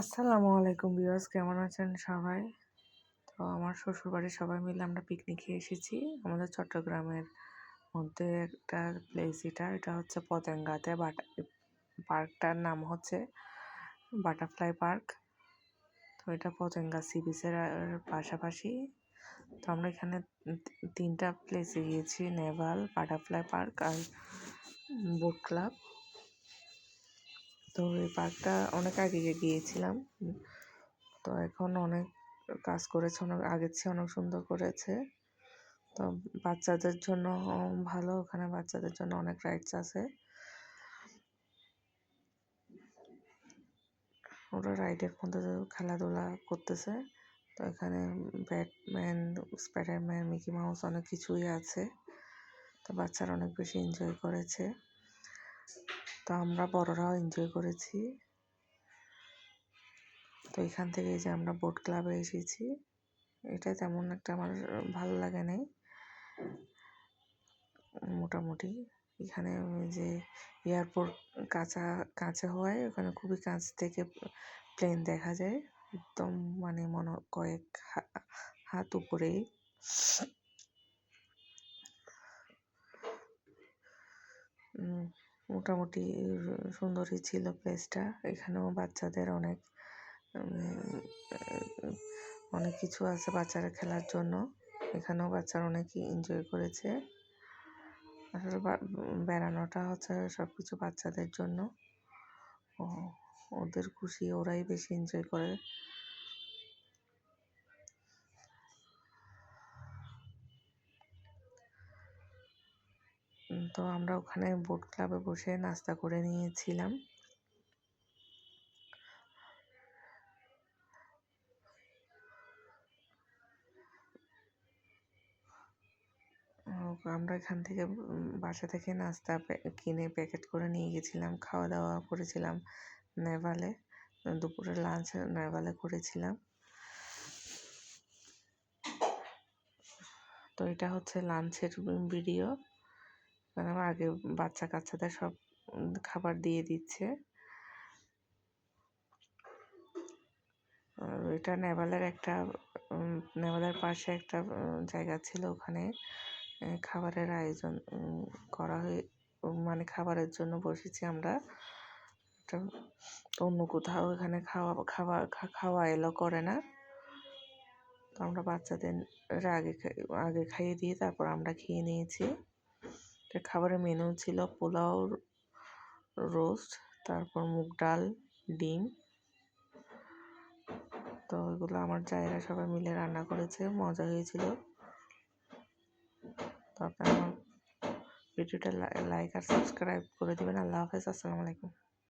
আসসালামু আলাইকুম বিয়াস কেমন আছেন সবাই? তো আমার শ্বশুরবাড়ির সবাই মিলে আমরা পিকনিকে এসেছি। আমাদের চট্টগ্রামের মধ্যে একটা প্লেস এটা এটা হচ্ছে পতেঙ্গাতে বাটা পার্কটার নাম হচ্ছে বাটারফ্লাই পার্ক তো এটা পতেঙ্গা সি বিচের পাশাপাশি। তো আমরা এখানে তিনটা প্লেসে গিয়েছি, নেভাল বাটারফ্লাই পার্ক আর বোট ক্লাব তো এই পার্কটা অনেক আগে গিয়েছিলাম। তো এখন অনেক কাজ করেছে, অনেক আগের চেয়ে অনেক সুন্দর করেছে। তো বাচ্চাদের জন্য, ভালো, ওখানে বাচ্চাদের জন্য অনেক রাইডস আছে। ওরা রাইডের মধ্যে খেলাধুলা করতেছে। তো এখানে ব্যাটম্যান স্পাইডারম্যান মিকি মাউস অনেক কিছুই আছে। তো বাচ্চারা অনেক বেশি এনজয় করেছে। তো আমরা বড়রাও এনজয় করেছি। তো এখান থেকে যে আমরা বোট ক্লাবে এসেছি। এটা তেমন একটা আমার ভালো লাগে নাই। মোটামুটি এখানে যে এয়ারপোর্ট কাঁচা কাঁচা হওয়ায় ওখানে খুবই কাছ থেকে প্লেন দেখা যায়। একদম মানে মনে কয়েক হাত উপরেই। মোটামুটি সুন্দরই ছিল প্লেসটা এখানেও বাচ্চাদের অনেক অনেক কিছু আছে বাচ্চারা খেলার জন্য। এখানেও বাচ্চারা অনেকই এনজয় করেছে। আসলে বেড়ানোটা হচ্ছে সব কিছু বাচ্চাদের জন্য। ওদের খুশি, ওরাই বেশি এনজয় করে। তো আমরা ওখানে বোট ক্লাবে বসে নাস্তা করে নিয়েছিলাম। আমরা এখান থেকে বাসা থেকে নাস্তা কিনে প্যাকেট করে নিয়ে গেছিলাম, খাওয়া দাওয়া করেছিলাম নেভালে, দুপুরে লাঞ্চ নেভালে করেছিলাম। তো এটা হচ্ছে লাঞ্চের ভিডিও কারণ আগে বাচ্চা কাচ্চাদের সব খাবার দিয়ে দিচ্ছে। আর এটা নেভালের একটা নেভালের পাশে একটা জায়গা ছিল ওখানে। খাবারের আয়োজন করা হয়ে মানে খাবারের জন্য বসেছি আমরা। এটা অন্য কোথাও এখানে খাওয়া খাবার খাওয়া এলো করে না। তো আমরা বাচ্চাদের আগে আগে খাইয়ে দিয়ে তারপর আমরা খেয়ে নিয়েছি। খাবারের মেনু ছিল, পোলাও রোস্ট তারপর মুগ ডাল, ডিম। তো ওইগুলো আমার জায়গা সবাই মিলে রান্না করেছে, মজা হয়েছিল। তো আপনারা আমার ভিডিওটা লাইক আর সাবস্ক্রাইব করে দেবেন। আল্লাহ হাফেজ, আসসালামু আলাইকুম।